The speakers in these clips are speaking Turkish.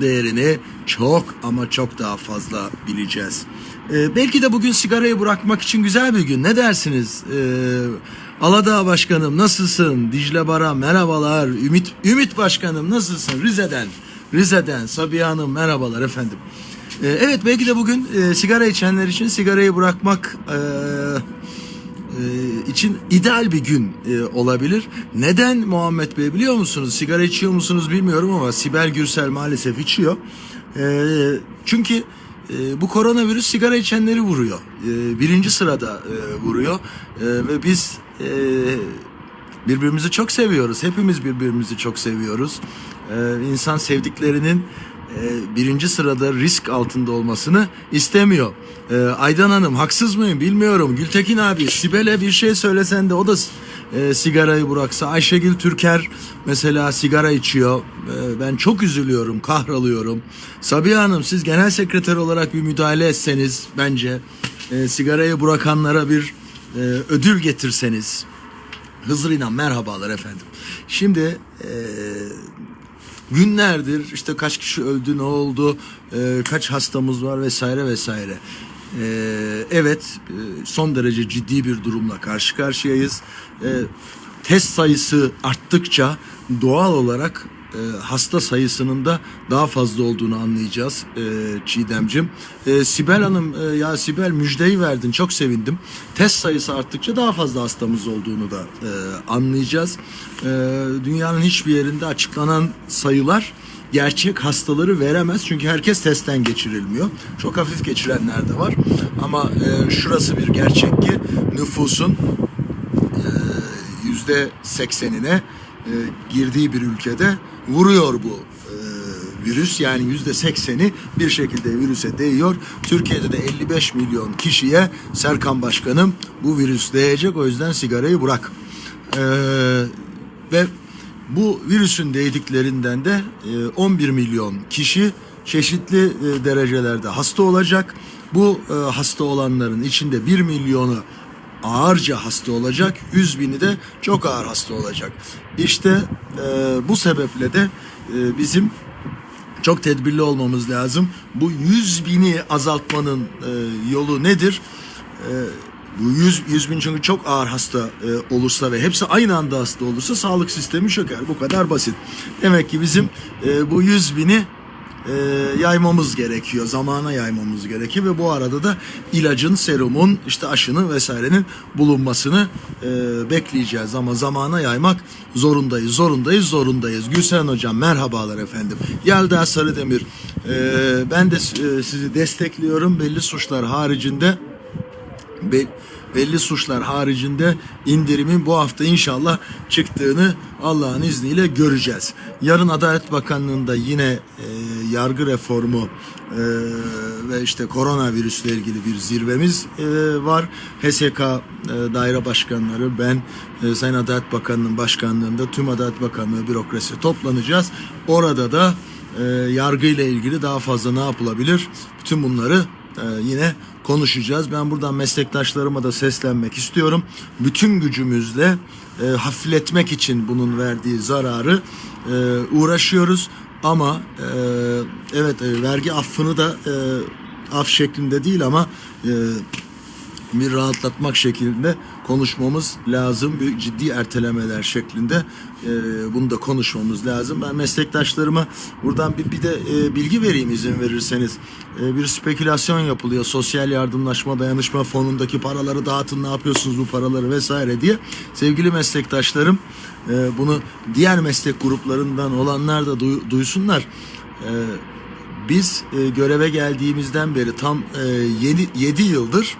değerini çok ama çok daha fazla bileceğiz. Ee, belki de bugün sigarayı bırakmak için güzel bir gün. Ne dersiniz? Ee, Aladağ Başkanım nasılsın? Dicle Bara merhabalar. Ümit Ümit Başkanım nasılsın? Rize'den. Rize'den Sabiha Hanım merhabalar efendim. Ee, evet belki de bugün e, sigara içenler için sigarayı bırakmak e, için ideal bir gün e, olabilir. Neden Muhammed Bey biliyor musunuz? Sigara içiyor musunuz bilmiyorum ama Sibel Gürsel maalesef içiyor. E, çünkü e, bu koronavirüs sigara içenleri vuruyor. E, birinci sırada e, vuruyor. E, ve biz e, birbirimizi çok seviyoruz. Hepimiz birbirimizi çok seviyoruz. E, insan sevdiklerinin e, birinci sırada risk altında olmasını istemiyor. E, Aydan Hanım haksız mıyım bilmiyorum. Gültekin abi Sibel'e bir şey söylesen de o da e, sigarayı bıraksa. Ayşegül Türker mesela sigara içiyor. E, ben çok üzülüyorum, kahralıyorum. Sabiha Hanım siz genel sekreter olarak bir müdahale etseniz bence e, sigarayı bırakanlara bir e, ödül getirseniz. Hızır İnan merhabalar efendim. Şimdi e, günlerdir işte kaç kişi öldü ne oldu e, kaç hastamız var vesaire vesaire. E, evet e, son derece ciddi bir durumla karşı karşıyayız. E, test sayısı arttıkça doğal olarak e, hasta sayısının da daha fazla olduğunu anlayacağız e, Çiğdemcim. E, Sibel Hanım e, ya Sibel müjdeyi verdin çok sevindim. Test sayısı arttıkça daha fazla hastamız olduğunu da e, anlayacağız. E, dünyanın hiçbir yerinde açıklanan sayılar gerçek hastaları veremez çünkü herkes testten geçirilmiyor. Çok hafif geçirenler de var ama e, şurası bir gerçek ki nüfusun yüzde seksenine e, girdiği bir ülkede vuruyor bu e, virüs. Yani yüzde sekseni bir şekilde virüse değiyor. Türkiye'de de 55 milyon kişiye Serkan Başkanım bu virüs değecek. O yüzden sigarayı bırak. E, ve bu virüsün değdiklerinden de e, 11 milyon kişi çeşitli e, derecelerde hasta olacak. Bu e, hasta olanların içinde 1 milyonu ağırca hasta olacak, 100 bini de çok ağır hasta olacak. İşte e, bu sebeple de e, bizim çok tedbirli olmamız lazım. Bu 100 bini azaltmanın e, yolu nedir? E, bu 100, 100 bin çünkü çok ağır hasta e, olursa ve hepsi aynı anda hasta olursa sağlık sistemi çöker. Bu kadar basit. Demek ki bizim e, bu 100 bini e, yaymamız gerekiyor. Zamana yaymamız gerekiyor ve bu arada da ilacın, serumun, işte aşının vesairenin bulunmasını e, bekleyeceğiz. Ama zamana yaymak zorundayız, zorundayız, zorundayız. Gülsen Hocam merhabalar efendim. Yelda Sarıdemir e, ben de e, sizi destekliyorum. Belli suçlar haricinde be- belli suçlar haricinde indirimin bu hafta inşallah çıktığını Allah'ın izniyle göreceğiz. Yarın Adalet Bakanlığı'nda yine e, yargı reformu e, ve işte koronavirüsle ilgili bir zirvemiz e, var. HSK e, daire başkanları, ben e, Sayın Adalet Bakanlığı'nın başkanlığında tüm Adalet Bakanlığı bürokrasi toplanacağız. Orada da e, yargı ile ilgili daha fazla ne yapılabilir? Bütün bunları ee, yine konuşacağız. Ben buradan meslektaşlarıma da seslenmek istiyorum. Bütün gücümüzle e, hafifletmek için bunun verdiği zararı e, uğraşıyoruz. Ama e, evet e, vergi affını da e, af şeklinde değil ama e, bir rahatlatmak şeklinde konuşmamız lazım. Büyük ciddi ertelemeler şeklinde e, bunu da konuşmamız lazım. Ben meslektaşlarıma buradan bir, bir de e, bilgi vereyim izin verirseniz. E, bir spekülasyon yapılıyor. Sosyal yardımlaşma dayanışma fonundaki paraları dağıtın ne yapıyorsunuz bu paraları vesaire diye. Sevgili meslektaşlarım e, bunu diğer meslek gruplarından olanlar da duy- duysunlar. E, biz e, göreve geldiğimizden beri tam e, 7 yıldır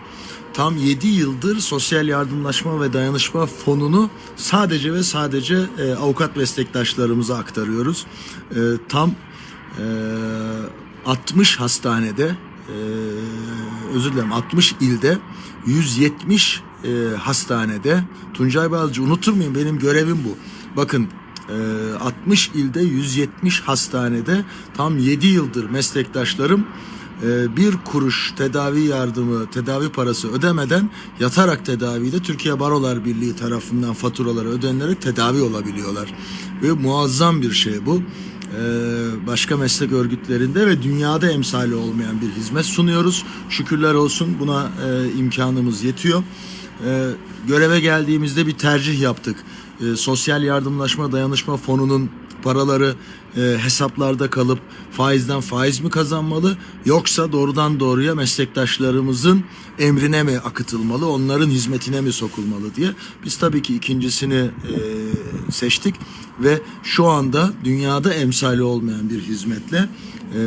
tam 7 yıldır sosyal yardımlaşma ve dayanışma fonunu sadece ve sadece e, avukat meslektaşlarımıza aktarıyoruz. E, tam e, 60 hastanede e, özür dilerim 60 ilde 170 e, hastanede Tuncay Balcı unutur muyum benim görevim bu. Bakın 60 ilde 170 hastanede tam 7 yıldır meslektaşlarım e, bir kuruş tedavi yardımı, tedavi parası ödemeden yatarak tedavide Türkiye Barolar Birliği tarafından faturaları ödenerek tedavi olabiliyorlar. Ve muazzam bir şey bu. e, başka meslek örgütlerinde ve dünyada emsali olmayan bir hizmet sunuyoruz. Şükürler olsun buna e, imkanımız yetiyor. E, göreve geldiğimizde bir tercih yaptık. E, Sosyal Yardımlaşma Dayanışma Fonu'nun paraları e, hesaplarda kalıp faizden faiz mi kazanmalı yoksa doğrudan doğruya meslektaşlarımızın emrine mi akıtılmalı, onların hizmetine mi sokulmalı diye. Biz tabii ki ikincisini e, seçtik ve şu anda dünyada emsali olmayan bir hizmetle e,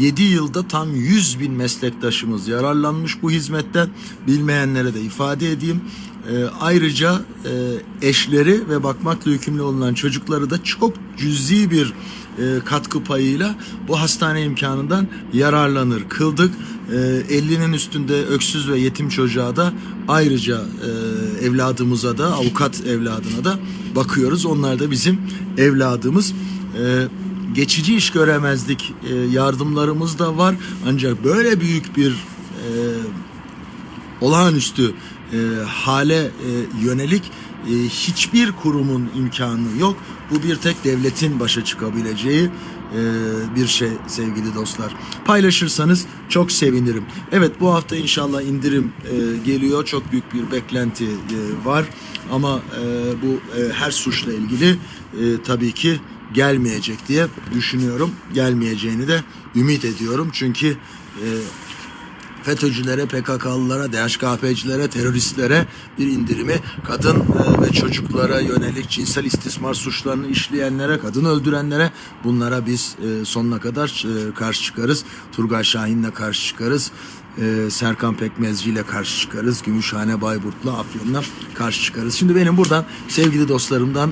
7 yılda tam 100 bin meslektaşımız yararlanmış bu hizmetten. Bilmeyenlere de ifade edeyim. E, ayrıca e, eşleri ve bakmakla yükümlü olunan çocukları da çok cüzi bir e, katkı payıyla bu hastane imkanından yararlanır kıldık. E, 50'nin üstünde öksüz ve yetim çocuğa da ayrıca e, evladımıza da avukat evladına da bakıyoruz. Onlar da bizim evladımız. E, geçici iş göremezdik e, yardımlarımız da var. Ancak böyle büyük bir e, olağanüstü e, hale e, yönelik e, hiçbir kurumun imkanı yok. Bu bir tek devletin başa çıkabileceği e, bir şey sevgili dostlar. Paylaşırsanız çok sevinirim. Evet bu hafta inşallah indirim e, geliyor. Çok büyük bir beklenti e, var. Ama e, bu e, her suçla ilgili e, tabii ki gelmeyecek diye düşünüyorum. Gelmeyeceğini de ümit ediyorum. Çünkü e, FETÖ'cülere, PKK'lılara, DHKP'cilere, teröristlere bir indirimi, kadın e, ve çocuklara yönelik cinsel istismar suçlarını işleyenlere, kadın öldürenlere bunlara biz e, sonuna kadar e, karşı çıkarız. Turgay Şahin'le karşı çıkarız. Serkan Pekmezci ile karşı çıkarız. Gümüşhane Bayburt'la, Afyon'la karşı çıkarız. Şimdi benim buradan sevgili dostlarımdan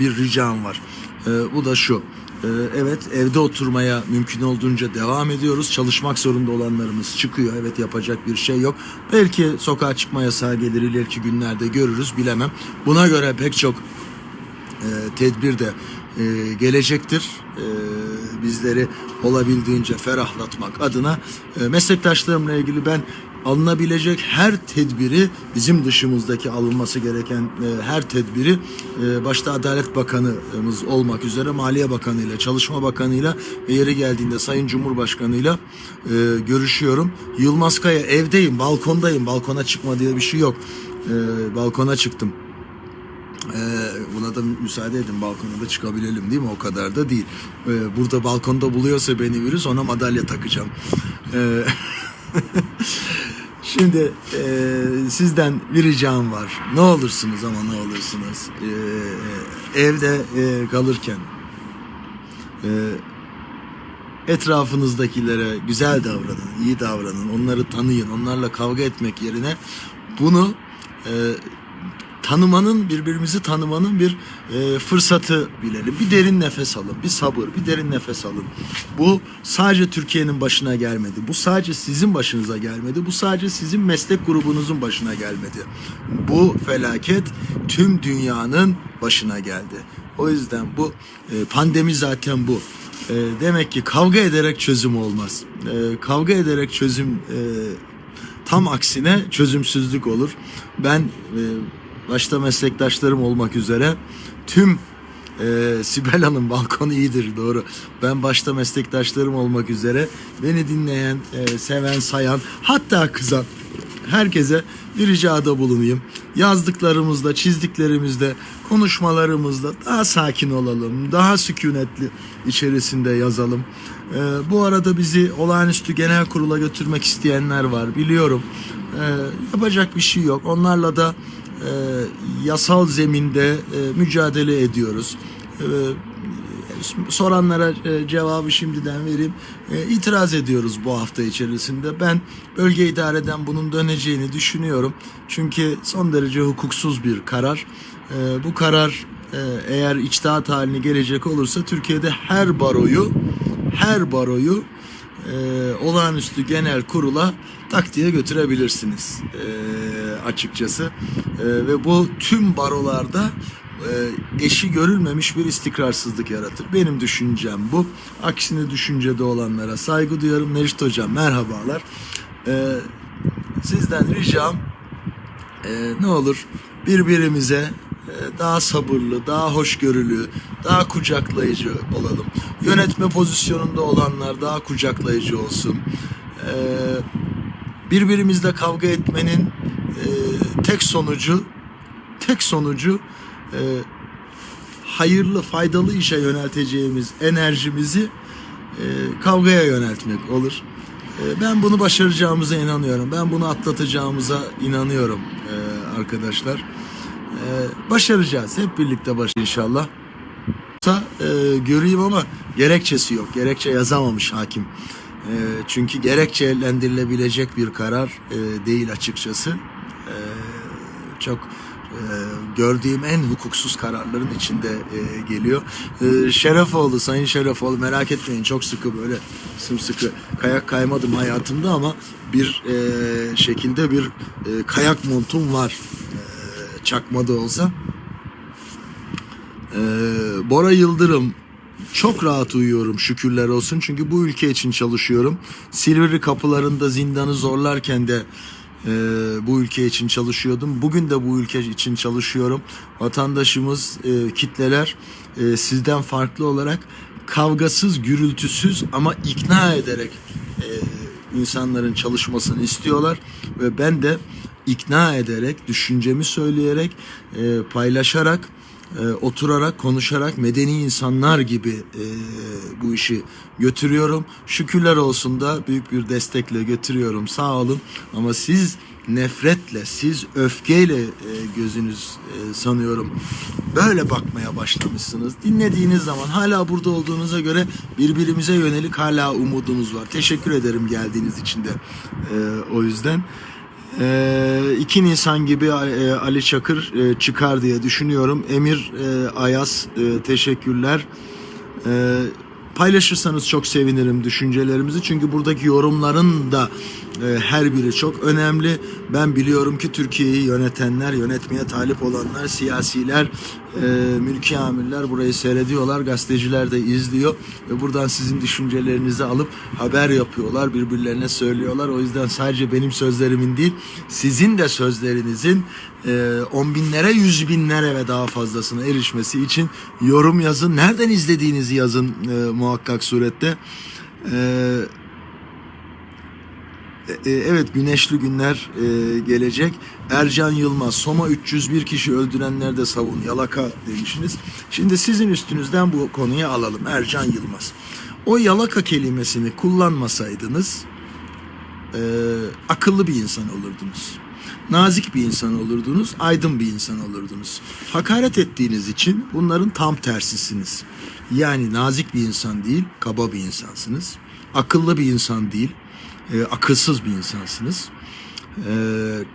bir ricam var. E, bu da şu. Ee, Evet evde oturmaya mümkün olduğunca devam ediyoruz. Çalışmak zorunda olanlarımız çıkıyor. Evet yapacak bir şey yok. Belki sokağa çıkma yasağı gelir ileriki günlerde görürüz bilemem. Buna göre pek çok e, tedbir de e, gelecektir. E, bizleri olabildiğince ferahlatmak adına e, meslektaşlarımla ilgili ben alınabilecek her tedbiri bizim dışımızdaki alınması gereken e, her tedbiri e, başta Adalet Bakanımız olmak üzere Maliye Bakanı ile Çalışma Bakanı ile ve yeri geldiğinde Sayın Cumhurbaşkanı ile görüşüyorum. Yılmaz Kaya evdeyim, balkondayım. Balkona çıkma diye bir şey yok. E, balkona çıktım. Ee, buna da müsaade edin balkona da çıkabilelim değil mi? O kadar da değil. Ee, burada balkonda buluyorsa beni virüs ona madalya takacağım. Ee, Şimdi e, sizden bir ricam var. Ne olursunuz ama ne olursunuz. Ee, evde e, kalırken e, etrafınızdakilere güzel davranın, iyi davranın, onları tanıyın, onlarla kavga etmek yerine bunu e, tanımanın, birbirimizi tanımanın bir e, fırsatı bilelim. Bir derin nefes alın, bir sabır, bir derin nefes alın. Bu sadece Türkiye'nin başına gelmedi. Bu sadece sizin başınıza gelmedi. Bu sadece sizin meslek grubunuzun başına gelmedi. Bu felaket tüm dünyanın başına geldi. O yüzden bu e, pandemi zaten bu. E, demek ki kavga ederek çözüm olmaz. E, kavga ederek çözüm e, tam aksine çözümsüzlük olur. Ben e, başta meslektaşlarım olmak üzere tüm e, Sibel Hanım balkonu iyidir doğru. Ben başta meslektaşlarım olmak üzere beni dinleyen, e, seven, sayan hatta kızan herkese bir ricada bulunayım. Yazdıklarımızda, çizdiklerimizde, konuşmalarımızda daha sakin olalım, daha sükunetli içerisinde yazalım. Ee, bu arada bizi olağanüstü genel kurula götürmek isteyenler var biliyorum. Ee, yapacak bir şey yok. Onlarla da e, yasal zeminde e, mücadele ediyoruz. Ee, soranlara e, cevabı şimdiden vereyim. E, itiraz ediyoruz bu hafta içerisinde. Ben bölge idareden bunun döneceğini düşünüyorum. Çünkü son derece hukuksuz bir karar. E, bu karar e, eğer içtihat haline gelecek olursa Türkiye'de her baroyu her baroyu e, olağanüstü genel kurula tak diye götürebilirsiniz e, açıkçası. E, ve bu tüm barolarda e, eşi görülmemiş bir istikrarsızlık yaratır. Benim düşüncem bu. Aksine düşüncede olanlara saygı duyarım. Necdet Hocam merhabalar. E, sizden ricam e, ne olur birbirimize e, daha sabırlı, daha hoşgörülü, daha kucaklayıcı olalım. Yönetme pozisyonunda olanlar daha kucaklayıcı olsun. E, birbirimizle kavga etmenin e, tek sonucu tek sonucu e, hayırlı, faydalı işe yönelteceğimiz enerjimizi e, kavgaya yöneltmek olur. E, ben bunu başaracağımıza inanıyorum. Ben bunu atlatacağımıza inanıyorum e, arkadaşlar. E, başaracağız. Hep birlikte baş inşallah. E, göreyim ama gerekçesi yok. Gerekçe yazamamış hakim. E, çünkü gerekçelendirilebilecek bir karar e, değil açıkçası. Çok e, gördüğüm en hukuksuz kararların içinde e, geliyor. E, Şerefoğlu, Sayın Şerefoğlu merak etmeyin çok sıkı böyle sımsıkı kayak kaymadım hayatımda ama bir e, şekilde bir e, kayak montum var. E, çakma olsa. E, Bora Yıldırım çok rahat uyuyorum şükürler olsun. Çünkü bu ülke için çalışıyorum. Silivri kapılarında zindanı zorlarken de e, bu ülke için çalışıyordum. Bugün de bu ülke için çalışıyorum. Vatandaşımız, e, kitleler e, sizden farklı olarak kavgasız, gürültüsüz ama ikna ederek e, insanların çalışmasını istiyorlar ve ben de ikna ederek, düşüncemi söyleyerek, e, paylaşarak e, oturarak konuşarak medeni insanlar gibi e, bu işi götürüyorum. Şükürler olsun da büyük bir destekle götürüyorum. Sağ olun. Ama siz nefretle, siz öfkeyle e, gözünüz e, sanıyorum böyle bakmaya başlamışsınız. Dinlediğiniz zaman hala burada olduğunuza göre birbirimize yönelik hala umudunuz var. Teşekkür ederim geldiğiniz için de e, o yüzden. Ee, iki Nisan gibi e, Ali Çakır e, çıkar diye düşünüyorum. Emir e, Ayaz teşekkürler. Paylaşırsanız çok sevinirim düşüncelerimizi. Çünkü buradaki yorumların da her biri çok önemli. Ben biliyorum ki Türkiye'yi yönetenler, yönetmeye talip olanlar, siyasiler, e, mülki amirler burayı seyrediyorlar. Gazeteciler de izliyor. Ve buradan sizin düşüncelerinizi alıp haber yapıyorlar. Birbirlerine söylüyorlar. O yüzden sadece benim sözlerimin değil, sizin de sözlerinizin e, on binlere, yüz binlere ve daha fazlasına erişmesi için yorum yazın. Nereden izlediğinizi yazın e, muhakkak surette. E, e, evet güneşli günler e, gelecek. Ercan Yılmaz, Soma 301 kişi öldürenler de savun, yalaka demişsiniz. Şimdi sizin üstünüzden bu konuyu alalım. Ercan Yılmaz. O yalaka kelimesini kullanmasaydınız e, akıllı bir insan olurdunuz. Nazik bir insan olurdunuz, aydın bir insan olurdunuz. Hakaret ettiğiniz için bunların tam tersisiniz. Yani nazik bir insan değil, kaba bir insansınız. Akıllı bir insan değil, e, akılsız bir insansınız. E,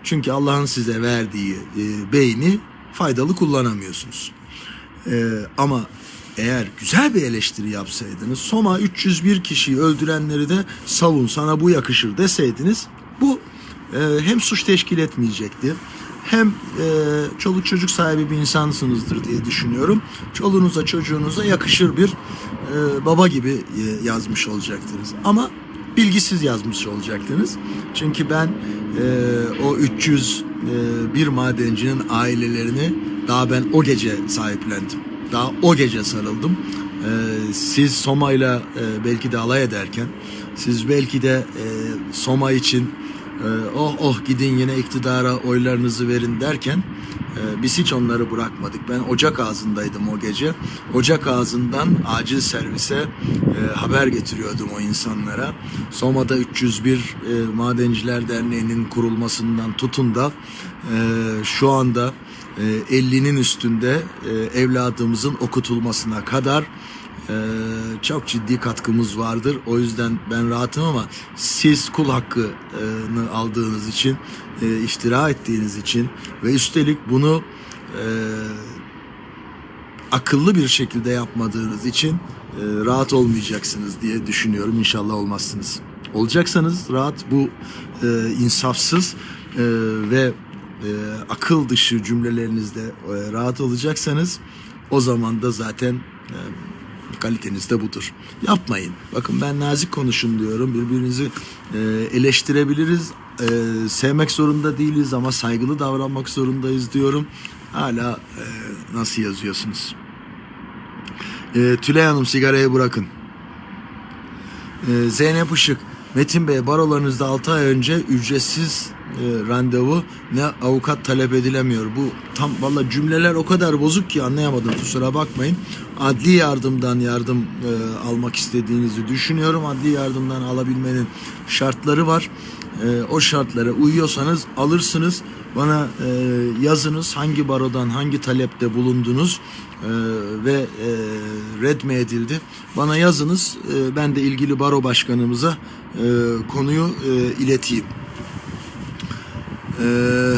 çünkü Allah'ın size verdiği e, beyni faydalı kullanamıyorsunuz. E, ama eğer güzel bir eleştiri yapsaydınız, Soma 301 kişiyi öldürenleri de savun sana bu yakışır deseydiniz, bu e, hem suç teşkil etmeyecekti, hem e, çoluk çocuk sahibi bir insansınızdır diye düşünüyorum. Çoluğunuza çocuğunuza yakışır bir e, baba gibi e, yazmış olacaktınız. Ama bilgisiz yazmış olacaktınız. Çünkü ben e, o 301 madencinin ailelerini daha ben o gece sahiplendim. Daha o gece sarıldım. E, siz Soma'yla e, belki de alay ederken, siz belki de e, Soma için e, oh oh gidin yine iktidara oylarınızı verin derken e, biz hiç onları bırakmadık. Ben ocak ağzındaydım o gece. Ocak ağzından acil servise e, haber getiriyordum o insanlara. Soma'da 301 e, Madenciler Derneği'nin kurulmasından tutun da e, şu anda e, 50'nin üstünde e, evladımızın okutulmasına kadar ee, çok ciddi katkımız vardır. O yüzden ben rahatım ama siz kul hakkını aldığınız için, e, iftira ettiğiniz için ve üstelik bunu e, akıllı bir şekilde yapmadığınız için e, rahat olmayacaksınız diye düşünüyorum. İnşallah olmazsınız. Olacaksanız rahat bu e, insafsız e, ve e, akıl dışı cümlelerinizde e, rahat olacaksanız o zaman da zaten e, kaliteniz de budur. Yapmayın. Bakın ben nazik konuşun diyorum. Birbirinizi e, eleştirebiliriz. E, sevmek zorunda değiliz ama saygılı davranmak zorundayız diyorum. hala e, nasıl yazıyorsunuz? E, Tülay Hanım sigarayı bırakın. E, Zeynep Işık, Metin Bey barolarınızda 6 ay önce ücretsiz e, randevu ne avukat talep edilemiyor. Bu tam valla cümleler o kadar bozuk ki anlayamadım kusura bakmayın. Adli yardımdan yardım e, almak istediğinizi düşünüyorum. Adli yardımdan alabilmenin şartları var. E, o şartlara uyuyorsanız alırsınız. Bana e, yazınız hangi barodan hangi talepte bulundunuz e, ve e, red mi edildi. Bana yazınız. E, ben de ilgili baro başkanımıza e, konuyu e, ileteyim. Ee,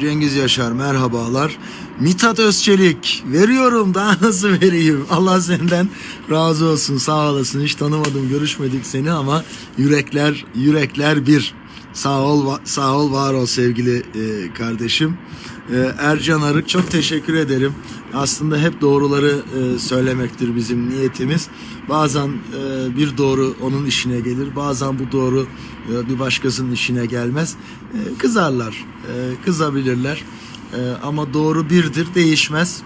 Cengiz Yaşar merhabalar. Mithat Özçelik veriyorum daha nasıl vereyim? Allah senden razı olsun sağ olasın. Hiç tanımadım görüşmedik seni ama yürekler yürekler bir. Sağ ol sağ ol var ol sevgili e, kardeşim. E, Ercan Arık çok teşekkür ederim. Aslında hep doğruları e, söylemektir bizim niyetimiz. Bazen e, bir doğru onun işine gelir. Bazen bu doğru bir başkasının işine gelmez. E, kızarlar, e, kızabilirler. Ama doğru birdir, değişmez.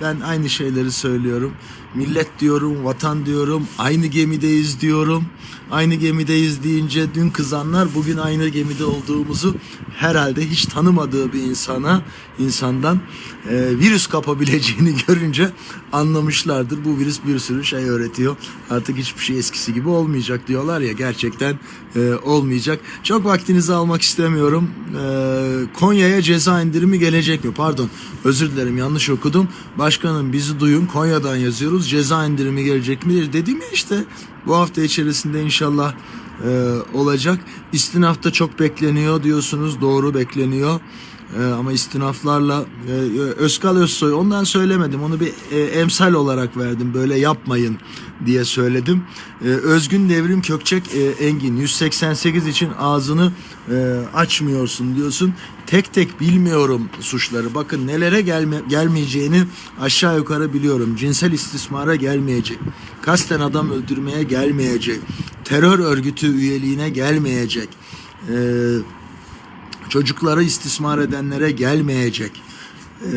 Ben aynı şeyleri söylüyorum. Millet diyorum, vatan diyorum, aynı gemideyiz diyorum. Aynı gemideyiz deyince dün kızanlar bugün aynı gemide olduğumuzu herhalde hiç tanımadığı bir insana, insandan e, virüs kapabileceğini görünce anlamışlardır. Bu virüs bir sürü şey öğretiyor. Artık hiçbir şey eskisi gibi olmayacak diyorlar ya gerçekten e, olmayacak. Çok vaktinizi almak istemiyorum. E, Konya'ya ceza indirimi gelecek mi? Pardon özür dilerim yanlış okudum. Başkanım bizi duyun Konya'dan yazıyoruz. Ceza indirimi gelecek mi? Dedim ya işte bu hafta içerisinde inşallah e, olacak. İstinafta çok bekleniyor diyorsunuz. Doğru bekleniyor. E, ama istinaflarla e, Özkal Özsoy ondan söylemedim. Onu bir e, emsal olarak verdim. Böyle yapmayın diye söyledim. E, Özgün Devrim Kökçek e, Engin 188 için ağzını e, açmıyorsun diyorsun. Tek tek bilmiyorum suçları. Bakın nelere gelme, gelmeyeceğini aşağı yukarı biliyorum. Cinsel istismara gelmeyecek. Kasten adam öldürmeye gelmeyecek. Terör örgütü üyeliğine gelmeyecek. Eee çocukları istismar edenlere gelmeyecek. Ee,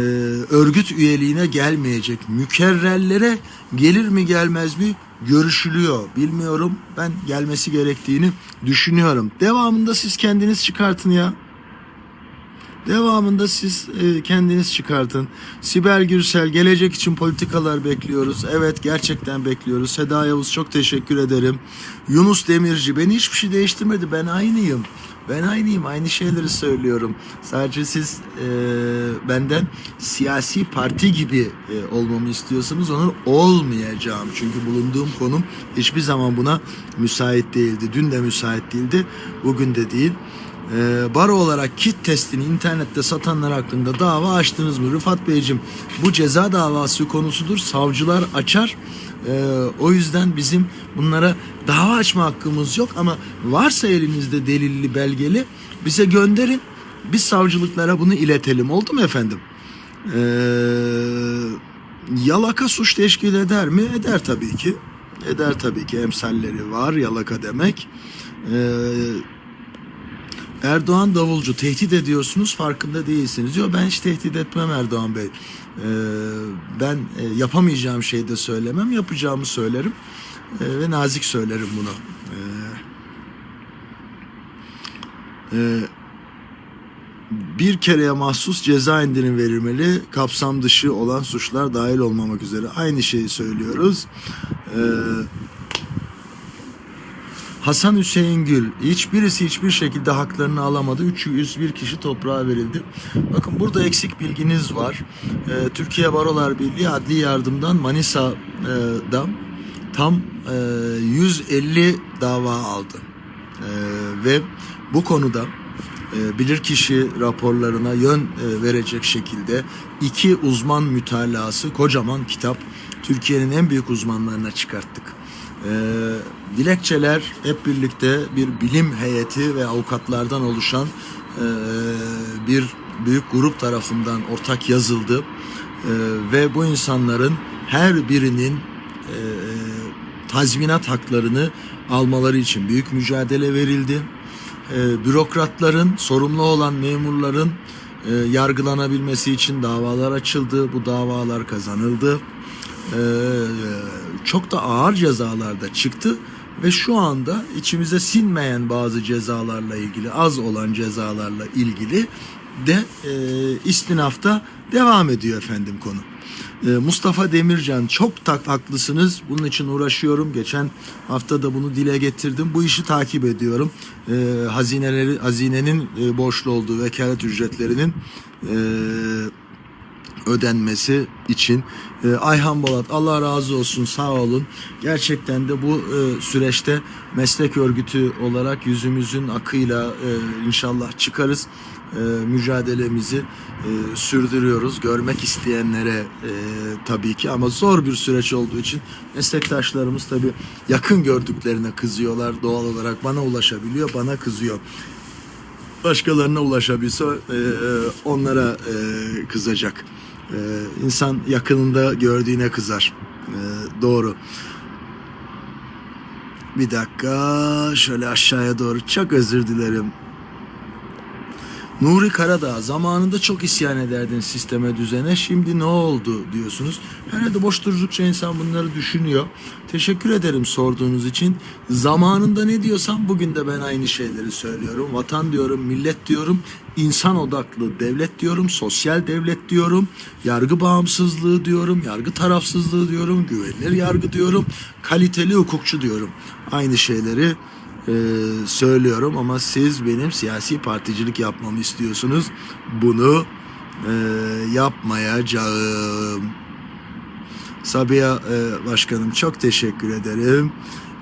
örgüt üyeliğine gelmeyecek. Mükerrellere gelir mi gelmez mi görüşülüyor. Bilmiyorum. Ben gelmesi gerektiğini düşünüyorum. Devamında siz kendiniz çıkartın ya. Devamında siz e, kendiniz çıkartın. Sibel Gürsel gelecek için politikalar bekliyoruz. Evet gerçekten bekliyoruz. Seda Yavuz çok teşekkür ederim. Yunus Demirci beni hiçbir şey değiştirmedi. Ben aynıyım. Ben aynıyım. Aynı şeyleri söylüyorum. Sadece siz e, benden siyasi parti gibi e, olmamı istiyorsanız onun olmayacağım. Çünkü bulunduğum konum hiçbir zaman buna müsait değildi. Dün de müsait değildi. Bugün de değil. Ee, baro olarak kit testini internette satanlar hakkında dava açtınız mı? Rıfat Beyciğim bu ceza davası konusudur. Savcılar açar. Ee, o yüzden bizim bunlara dava açma hakkımız yok ama varsa elinizde delilli belgeli bize gönderin. Biz savcılıklara bunu iletelim. Oldu mu efendim? Ee, yalaka suç teşkil eder mi? Eder tabii ki. Eder tabii ki. Emsalleri var yalaka demek. Ee, Erdoğan davulcu tehdit ediyorsunuz farkında değilsiniz diyor. Ben hiç tehdit etmem Erdoğan Bey. Ee, ben e, yapamayacağım şeyi de söylemem. Yapacağımı söylerim. Ee, ve nazik söylerim bunu. Ee, e, bir kereye mahsus ceza indirim verilmeli. Kapsam dışı olan suçlar dahil olmamak üzere. Aynı şeyi söylüyoruz. Ee, Hasan Hüseyin Gül hiçbirisi hiçbir şekilde haklarını alamadı. 301 kişi toprağa verildi. Bakın burada eksik bilginiz var. Ee, Türkiye Barolar Birliği adli yardımdan Manisa'da tam e, 150 dava aldı. E, ve bu konuda e, bilirkişi raporlarına yön e, verecek şekilde iki uzman mütalası kocaman kitap Türkiye'nin en büyük uzmanlarına çıkarttık. E, dilekçeler hep birlikte bir bilim heyeti ve avukatlardan oluşan e, bir büyük grup tarafından ortak yazıldı. E, ve bu insanların her birinin e, tazminat haklarını almaları için büyük mücadele verildi. e, bürokratların, sorumlu olan memurların e, yargılanabilmesi için davalar açıldı. Bu davalar kazanıldı. E, çok da ağır cezalar da çıktı ve şu anda içimize sinmeyen bazı cezalarla ilgili, az olan cezalarla ilgili de e, istinafta devam ediyor efendim konu. E, Mustafa Demircan çok tak haklısınız. Bunun için uğraşıyorum. Geçen hafta da bunu dile getirdim. Bu işi takip ediyorum. E, hazineleri hazinenin e, borçlu olduğu vekalet ücretlerinin e, ödenmesi için. E, Ayhan Bolat Allah razı olsun sağ olun. Gerçekten de bu e, süreçte meslek örgütü olarak yüzümüzün akıyla e, inşallah çıkarız. E, mücadelemizi e, sürdürüyoruz. Görmek isteyenlere e, tabii ki ama zor bir süreç olduğu için meslektaşlarımız tabii yakın gördüklerine kızıyorlar. Doğal olarak bana ulaşabiliyor bana kızıyor. Başkalarına ulaşabilse e, e, onlara e, kızacak. E, insan yakınında gördüğüne kızar. E, doğru. Bir dakika şöyle aşağıya doğru çok özür dilerim. Nuri Karadağ zamanında çok isyan ederdin sisteme düzene şimdi ne oldu diyorsunuz. Herhalde boş durdukça insan bunları düşünüyor. Teşekkür ederim sorduğunuz için. Zamanında ne diyorsam bugün de ben aynı şeyleri söylüyorum. Vatan diyorum, millet diyorum, insan odaklı devlet diyorum, sosyal devlet diyorum, yargı bağımsızlığı diyorum, yargı tarafsızlığı diyorum, güvenilir yargı diyorum, kaliteli hukukçu diyorum. Aynı şeyleri e, söylüyorum ama siz benim siyasi particilik yapmamı istiyorsunuz. Bunu e, yapmayacağım. Sabiha e, Başkanım çok teşekkür ederim.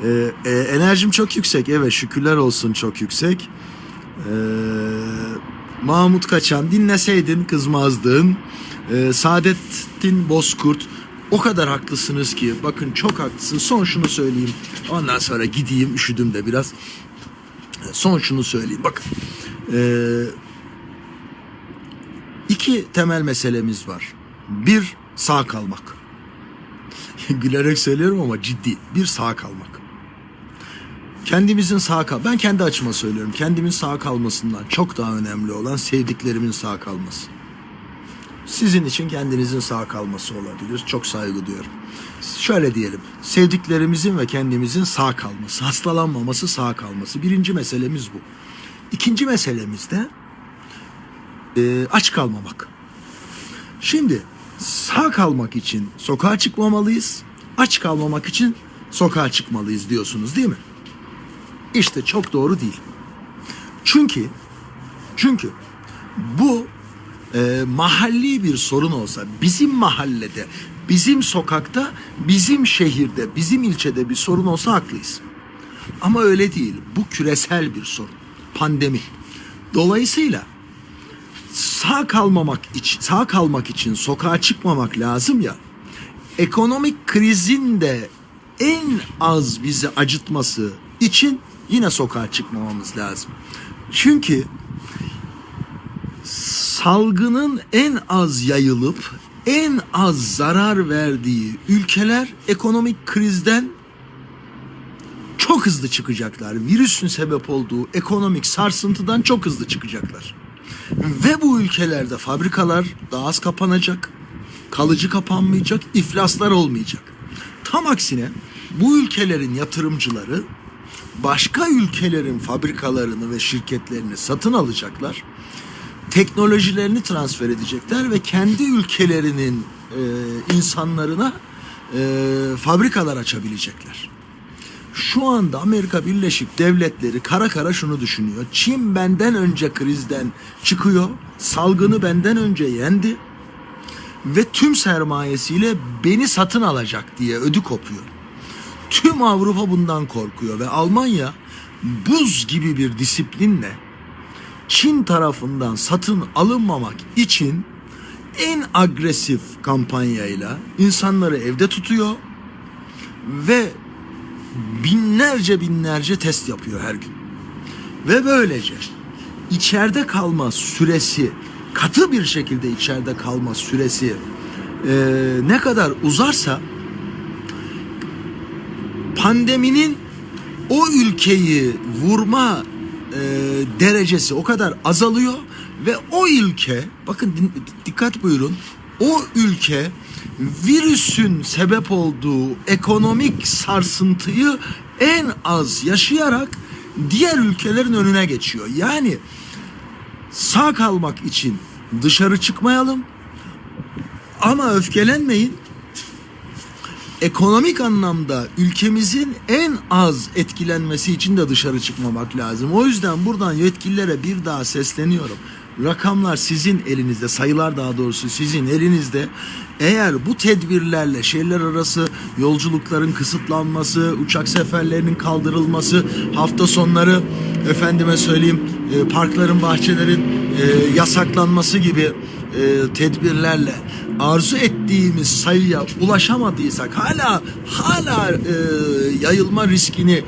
E, e, enerjim çok yüksek. Evet şükürler olsun çok yüksek. E, Mahmut Kaçan dinleseydin kızmazdın. E, Saadettin Bozkurt o kadar haklısınız ki bakın çok haklısın. Son şunu söyleyeyim. Ondan sonra gideyim üşüdüm de biraz. Son şunu söyleyeyim. Bakın. E, iki temel meselemiz var. Bir sağ kalmak. Gülerek söylüyorum ama ciddi. Bir sağ kalmak. Kendimizin sağ kal. Ben kendi açıma söylüyorum. Kendimin sağ kalmasından çok daha önemli olan sevdiklerimin sağ kalması. Sizin için kendinizin sağ kalması olabilir. Çok saygı duyuyorum. Şöyle diyelim. Sevdiklerimizin ve kendimizin sağ kalması, hastalanmaması, sağ kalması. Birinci meselemiz bu. İkinci meselemiz de e, aç kalmamak. Şimdi sağ kalmak için sokağa çıkmamalıyız. Aç kalmamak için sokağa çıkmalıyız diyorsunuz değil mi? İşte çok doğru değil. Çünkü çünkü bu e, mahalli bir sorun olsa bizim mahallede, bizim sokakta, bizim şehirde, bizim ilçede bir sorun olsa haklıyız. Ama öyle değil. Bu küresel bir sorun. Pandemi. Dolayısıyla sağ kalmamak için, sağ kalmak için sokağa çıkmamak lazım ya. Ekonomik krizin de en az bizi acıtması için yine sokağa çıkmamamız lazım. Çünkü salgının en az yayılıp en az zarar verdiği ülkeler ekonomik krizden çok hızlı çıkacaklar. Virüsün sebep olduğu ekonomik sarsıntıdan çok hızlı çıkacaklar. Ve bu ülkelerde fabrikalar daha az kapanacak, kalıcı kapanmayacak, iflaslar olmayacak. Tam aksine bu ülkelerin yatırımcıları başka ülkelerin fabrikalarını ve şirketlerini satın alacaklar. Teknolojilerini transfer edecekler ve kendi ülkelerinin e, insanlarına e, fabrikalar açabilecekler. Şu anda Amerika Birleşik Devletleri kara kara şunu düşünüyor. Çin benden önce krizden çıkıyor. Salgını benden önce yendi. Ve tüm sermayesiyle beni satın alacak diye ödü kopuyor. Tüm Avrupa bundan korkuyor ve Almanya buz gibi bir disiplinle Çin tarafından satın alınmamak için en agresif kampanyayla insanları evde tutuyor ve binlerce binlerce test yapıyor her gün. Ve böylece içeride kalma süresi katı bir şekilde içeride kalma süresi e, ne kadar uzarsa pandeminin o ülkeyi vurma e, derecesi o kadar azalıyor ve o ülke bakın dikkat buyurun o ülke virüsün sebep olduğu ekonomik sarsıntıyı en az yaşayarak diğer ülkelerin önüne geçiyor. Yani sağ kalmak için dışarı çıkmayalım ama öfkelenmeyin ekonomik anlamda ülkemizin en az etkilenmesi için de dışarı çıkmamak lazım. O yüzden buradan yetkililere bir daha sesleniyorum. Rakamlar sizin elinizde, sayılar daha doğrusu sizin elinizde. Eğer bu tedbirlerle şehirler arası yolculukların kısıtlanması, uçak seferlerinin kaldırılması, hafta sonları efendime söyleyeyim e, parkların, bahçelerin e, yasaklanması gibi e, tedbirlerle arzu ettiğimiz sayıya ulaşamadıysak hala hala e, yayılma riskini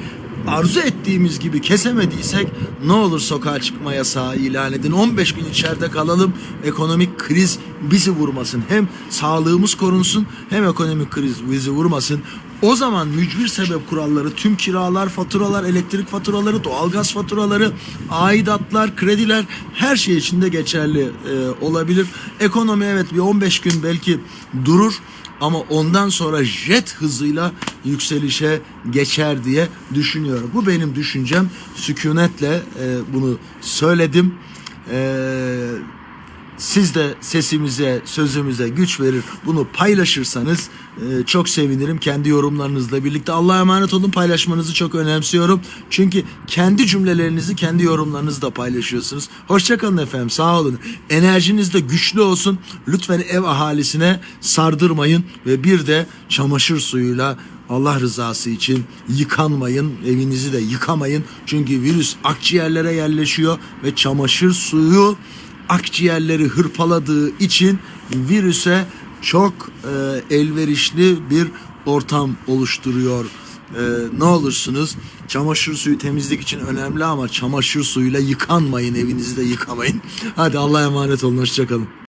arzu ettiğimiz gibi kesemediysek ne olur sokağa çıkma yasağı ilan edin. 15 gün içeride kalalım. Ekonomik kriz bizi vurmasın. Hem sağlığımız korunsun hem ekonomik kriz bizi vurmasın. O zaman mücbir sebep kuralları tüm kiralar, faturalar, elektrik faturaları, doğalgaz faturaları, aidatlar, krediler her şey için de geçerli e, olabilir. Ekonomi evet bir 15 gün belki durur ama ondan sonra jet hızıyla yükselişe geçer diye düşünüyorum. Bu benim düşüncem. Sükunetle e, bunu söyledim. Eee siz de sesimize, sözümüze güç verir, bunu paylaşırsanız e, çok sevinirim kendi yorumlarınızla birlikte. Allah'a emanet olun, paylaşmanızı çok önemsiyorum. Çünkü kendi cümlelerinizi, kendi yorumlarınızı da paylaşıyorsunuz. Hoşçakalın efendim, sağ olun. Enerjiniz de güçlü olsun. Lütfen ev ahalisine sardırmayın ve bir de çamaşır suyuyla Allah rızası için yıkanmayın, evinizi de yıkamayın. Çünkü virüs akciğerlere yerleşiyor ve çamaşır suyu akciğerleri hırpaladığı için virüse çok e, elverişli bir ortam oluşturuyor. E, ne olursunuz çamaşır suyu temizlik için önemli ama çamaşır suyuyla yıkanmayın evinizi de yıkamayın. Hadi Allah'a emanet olun hoşçakalın.